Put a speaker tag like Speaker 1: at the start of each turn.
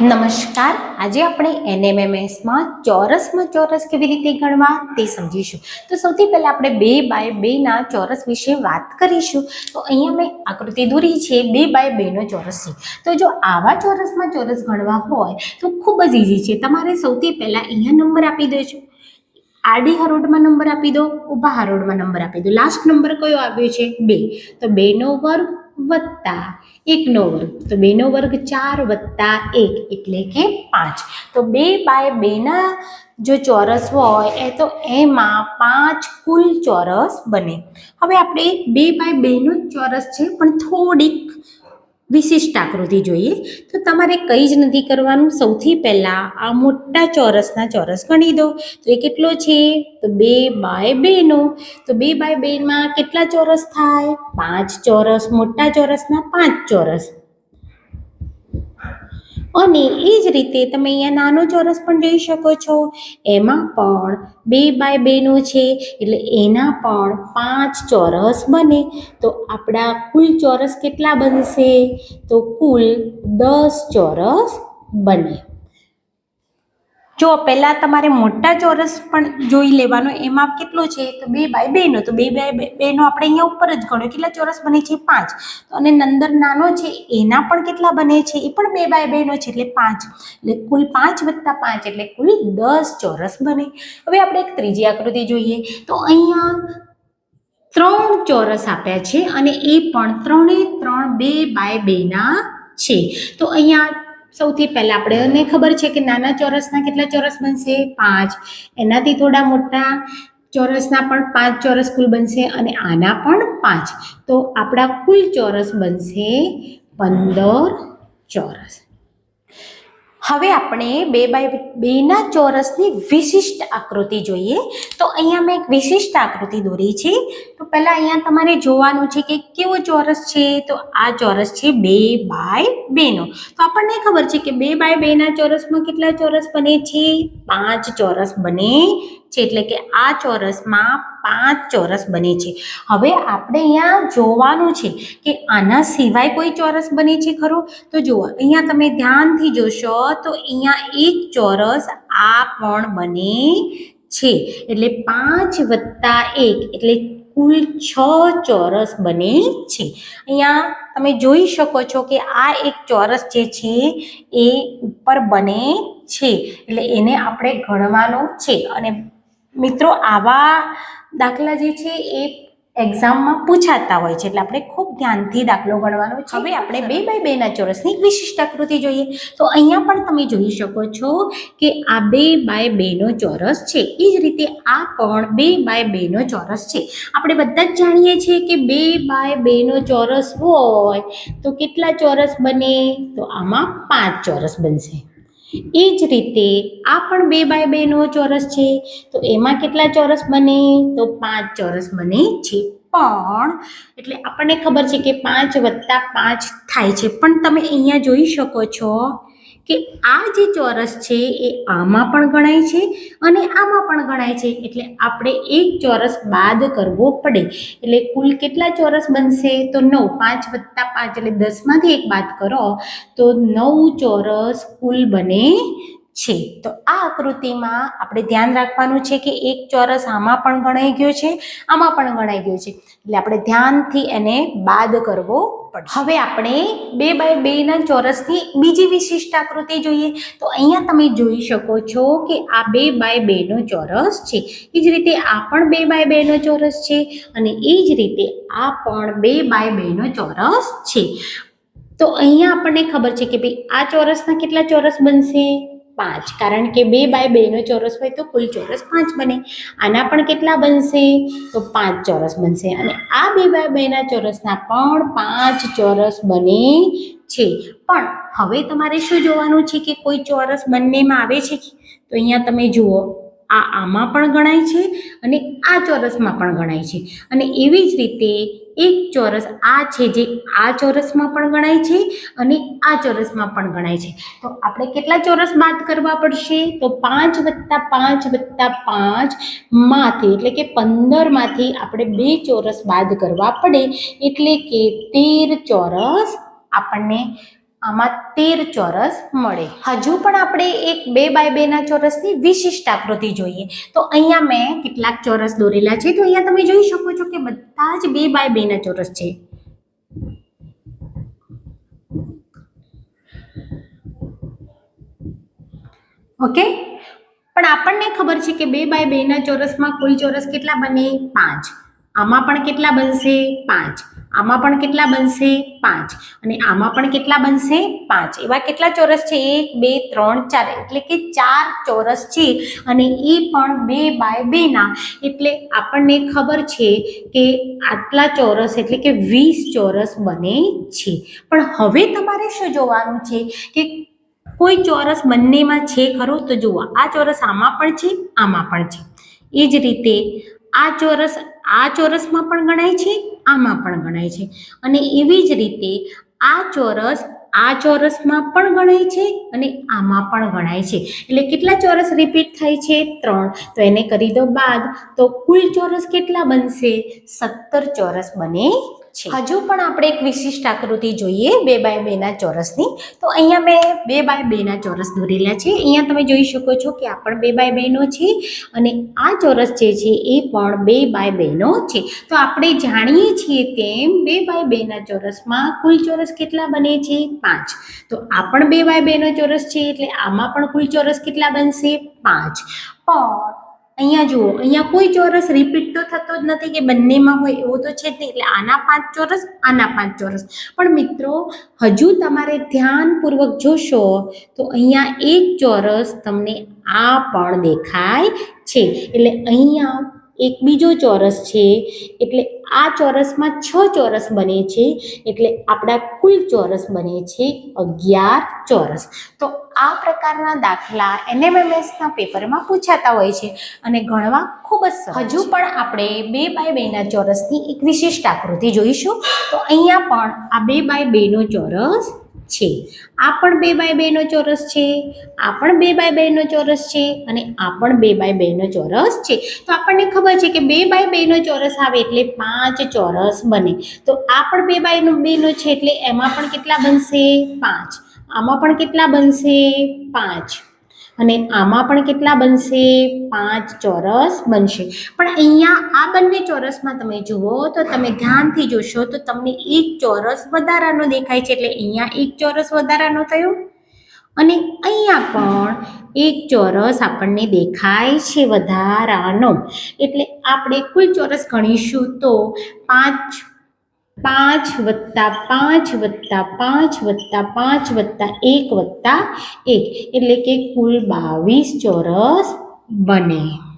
Speaker 1: નમસ્કાર. આજે આપણે એનએમએમએસમાં ચોરસમાં ચોરસ કેવી રીતે ગણવા તે સમજીશું. તો સૌથી પહેલાં આપણે બે બાય બેના ચોરસ વિશે વાત કરીશું. તો અહીંયા મેં આકૃતિ દોરી છે, બે બાય બેનો ચોરસ છે તો જો આવા ચોરસમાં ચોરસ ગણવા હોય, તો ખૂબ જ ઇઝી છે. તમારે સૌથી પહેલાં અહીંયા નંબર આપી દેજો. આડી હરોળમાં નંબર આપી દો, ઊભા હરોળમાં નંબર આપી દો. લાસ્ટ નંબર કયો આવ્યો છે? બે. તો બેનો વર્ગ વત્તા એકનો વર્ગ. તો બેનો વર્ગ ચાર વત્તા એક એટલે કે પાંચ. તો બે બાય બેના જો ચોરસ હોય, એ તો એમાં પાંચ કુલ ચોરસ બને. હવે આપણે બે બાય બેનો ચોરસ છે, પણ થોડીક વિશિષ્ટ આકૃતિ જોઈએ તો તમારે કંઈ જ નથી કરવાનું. સૌથી પહેલાં આ મોટા ચોરસના ચોરસ ગણી દો. તો એ કેટલો છે? તો બે બાય બેનો. તો બે બાય બેમાં કેટલા ચોરસ થાય? પાંચ ચોરસ. મોટા ચોરસના પાંચ ચોરસ. અને એ જ રીતે તમે અહીંયા નાનો ચોરસ પણ જોઈ શકો છો. એમાં પણ બે બાય બેનો છે, એટલે એના પણ પાંચ ચોરસ બને. તો આપણા કુલ ચોરસ કેટલા બનશે? તો કુલ દસ ચોરસ બને. જો પહેલાં તમારે મોટા ચોરસ પણ જોઈ લેવાનો, એમાં કેટલો છે? તો બે બાય બેનો, તો બે બાય બેનો આપણે અહીંયા ઉપર જ ગણ્યો કેટલા ચોરસ બને છે? પાંચ. અને નંદર નાનો છે, એના પણ કેટલા બને છે? એ પણ બે બાય બેનો છે, એટલે પાંચ. એટલે કુલ પાંચ વત્તા પાંચ, એટલે કુલ દસ ચોરસ બને. હવે આપણે એક ત્રીજી આકૃતિ જોઈએ. તો અહીંયા ત્રણ ચોરસ આપ્યા છે, અને એ પણ ત્રણે ત્રણ બે બાય બેના છે. તો અહીંયા સૌથી પહેલાં આપણને ખબર છે કે નાના ચોરસના કેટલા ચોરસ બનશે? પાંચ. એનાથી થોડા મોટા ચોરસના પણ પાંચ ચોરસ કુલ બનશે અને આના પણ પાંચ. તો આપણા કુલ ચોરસ બનશે પંદર ચોરસ. હવે આપણે બે બાય બેના ચોરસની વિશિષ્ટ આકૃતિ જોઈએ. તો અહીંયા મેં એક વિશિષ્ટ આકૃતિ દોરી છે. તો પહેલાં અહીંયા તમારે જોવાનું છે કે કેવો ચોરસ છે? તો આ ચોરસ છે બે બાય બેનો. તો આપણને ખબર છે કે બે બાય બેના ચોરસમાં કેટલા ચોરસ બને છે? પાંચ ચોરસ બને છે એટલે કે આ ચોરસમાં પાંચ ચોરસ બને છે. હવે આપણે અહીંયા જોવાનું છે કે આના સિવાય કોઈ ચોરસ બને છે ખરો? તો જુઓ, અહીંયા તમે ધ્યાનથી જોશો તો અહીંયા એક ચોરસ આ પણ બને છે. એટલે પાંચ વત્તા એક એટલે કુલ છ ચોરસ બને છે. અહીંયા તમે જોઈ શકો છો કે આ એક ચોરસ જે છે એ ઉપર બને છે. એટલે એને આપણે ગણવાનું છે અને મિત્રો આવા દાખલા જે છે એ એક્ઝામમાં પૂછાતા હોય છે એટલે આપણે ખૂબ ધ્યાનથી દાખલો ગણવાનો છે. હવે આપણે બે બાય બેના ચોરસની વિશિષ્ટ આકૃતિ જોઈએ. તો અહીંયા પણ તમે જોઈ શકો છો કે આ બે બાય બેનો ચોરસ છે. એ જ રીતે આ કોણ બે બાય બેનો ચોરસ છે. આપણે બધા જ જાણીએ છીએ કે બે બાય બેનો ચોરસ હોય તો કેટલા ચોરસ બને? તો આમાં પાંચ ચોરસ બનશે. એ જ રીતે આ પણ બે બાય બેનો ચોરસ છે. તો એમાં કેટલા ચોરસ બને? તો પાંચ ચોરસ બને છે. પણ એટલે આપણને ખબર છે કે પાંચ વત્તા પાંચ થાય છે. પણ તમે અહીંયા જોઈ શકો છો કે આ જે ચોરસ છે એ આમાં પણ ગણાય છે અને આમાં પણ ગણાય છે. એટલે આપણે એક ચોરસ બાદ કરવો પડે. એટલે કુલ કેટલા ચોરસ બનશે? તો નવ, પાંચ વત્તા પાંચ એટલે દસમાંથી એક બાદ કરો તો નવ ચોરસ કુલ બને છે. તો આ આકૃતિમાં આપણે ધ્યાન રાખવાનું છે કે એક ચોરસ આમાં પણ ગણાઈ ગયો છે, આમાં પણ ગણાઈ ગયો છે. એટલે આપણે ધ્યાનથી એને બાદ કરવો પડશે. હવે આપણે બે બાય બેના ચોરસની બીજી વિશિષ્ટ આકૃતિ જોઈએ. તો અહીંયા તમે જોઈ શકો છો કે આ બે બાય બેનો ચોરસ છે. એ જ રીતે આ પણ બે બાય બેનો ચોરસ છે અને એ જ રીતે આ પણ બે બાય બેનો ચોરસ છે. તો અહીંયા આપણને ખબર છે કે ભાઈ આ ચોરસના કેટલા ચોરસ બનશે? પાંચ. કારણ કે બે બાય બેનો ચોરસ હોય તો કુલ ચોરસ પાંચ બને. આના પણ કેટલા બનશે? તો પાંચ ચોરસ બનશે. અને આ બે બાય બેના ચોરસના પણ પાંચ ચોરસ બને છે. પણ હવે તમારે શું જોવાનું છે કે કોઈ ચોરસ બંનેમાં આવે છે તો અહીંયા તમે જુઓ, આ આમાં પણ ગણાય છે અને આ ચોરસમાં પણ ગણાય છે. અને એવી જ રીતે એક ચોરસ આ છે જે આ ચોરસમાં પણ ગણાય છે અને આ ચોરસમાં પણ ગણાય છે. તો આપણે કેટલા ચોરસ બાદ કરવા પડશે? તો પાંચ વત્તા પાંચ વત્તા પાંચમાંથી એટલે કે પંદરમાંથી આપણે બે ચોરસ બાદ કરવા પડે એટલે કે તેર ચોરસ આપણને આમાં તેર ચોરસ મળે. હજુ પણ આપણે એક બે બાય બેના ચોરસની વિશિષ્ટ આકૃતિ જોઈએ. તો અહીંયા મેં કેટલાક ચોરસ દોરેલા છે. તો અહીંયા તમે જોઈ શકો છો કે બધા જ બે બાય બેના ચોરસ છે. ઓકે? પણ આપણને ખબર છે કે બે બાય બેના ચોરસમાં કુલ ચોરસ કેટલા બને? પાંચ. આમાં પણ કેટલા બનશે? પાંચ. આમાં પણ કેટલા બનશે? પાંચ. અને આમાં પણ કેટલા બનશે? પાંચ. એવા કેટલા ચોરસ છે? એક, બે, ત્રણ, ચાર. એટલે કે ચાર ચોરસ છે. અને એ પણ બે બાય બેના એટલે આપણને ખબર છે કે આટલા ચોરસ એટલે કે વીસ ચોરસ બને છે. પણ હવે તમારે શું જોવાનું છે કે કોઈ ચોરસ બંનેમાં છે ખરો? તો જુઓ, આ ચોરસ આમાં પણ છે, આમાં પણ છે. એ જ રીતે આ ચોરસ, આ ચોરસમાં પણ ગણાય છે આમાં પણ ગણાય છે. અને એવી જ રીતે આ ચોરસ, આ ચોરસમાં પણ ગણાય છે અને આમાં પણ ગણાય છે. એટલે કેટલા ચોરસ રિપીટ થાય છે? ત્રણ. તો એને કરી દો બાદ. તો કુલ ચોરસ કેટલા બનશે? સત્તર ચોરસ બને છે. હજુ પણ આપણે એક વિશિષ્ટ આકૃતિ જોઈએ, બે બાય બેના ચોરસની. તો અહીંયા મેં બે બાય બેના ચોરસ દોરેલા છે. અહીંયા તમે જોઈ શકો છો કે આ પણ બે બાય બેનો છે અને આ ચોરસ જે છે એ પણ બે બાય બેનો છે. તો આપણે જાણીએ છીએ તેમ બે બાય બેના ચોરસમાં કુલ ચોરસ કેટલા બને છે? પાંચ. તો આ પણ બે બાય બેનો ચોરસ છે એટલે આમાં પણ કુલ ચોરસ કેટલા બનશે? પાંચ. પણ અહીંયા જુઓ, અહીંયા કોઈ ચોરસ રિપીટ તો થતો જ નથી કે બંનેમાં હોય એવું તો છે જ નહીં. એટલે આના પાંચ ચોરસ, આના પાંચ ચોરસ. પણ મિત્રો, હજુ તમારે ધ્યાનપૂર્વક જોશો તો અહીંયા એક ચોરસ તમને આ પણ દેખાય છે. એટલે અહીંયા એક બીજો ચોરસ છે. એટલે આ ચોરસમાં છ ચોરસ બને છે. એટલે આપણા કુલ ચોરસ બને છે અગિયાર ચોરસ. તો આ પ્રકારના દાખલા એનએમએમએસના પેપરમાં પૂછાતા હોય છે અને ગણવા ખૂબ જ હજુ પણ આપણે બે બાય બેના ચોરસની એક વિશિષ્ટ આકૃતિ જોઈશું. તો અહીંયા પણ આ બે બાય બેનો ચોરસ છે. આ પણ બે બાય બેનો ચોરસ છે. આ પણ બે બાય બેનો ચોરસ છે અને આ પણ બે બાય બેનો ચોરસ છે. તો આપણને ખબર છે કે બે બાય બેનો ચોરસ આવે એટલે પાંચ ચોરસ બને. તો આ પણ બે બાય બેનો છે એટલે એમાં પણ કેટલા બનશે? પાંચ. આમાં પણ કેટલા બનશે? પાંચ. અને આમાં પણ કેટલા બનશે? પાંચ ચોરસ બનશે. પણ અહીંયા આ બંને ચોરસમાં તમે જુઓ તો તમે ધ્યાનથી જોશો તો તમને એક ચોરસ વધારાનો દેખાય છે એટલે અહીંયા એક ચોરસ વધારાનો થયો. અને અહીંયા પણ એક ચોરસ આપણને દેખાય છે વધારાનો. એટલે આપણે કુલ ચોરસ ગણીશું તો પાંચ પાંચ વત્તા પાંચ વત્તા પાંચ વત્તા પાંચ વત્તા એક વત્તા એક. એટલે કે કુલ બાવીસ ચોરસ બને.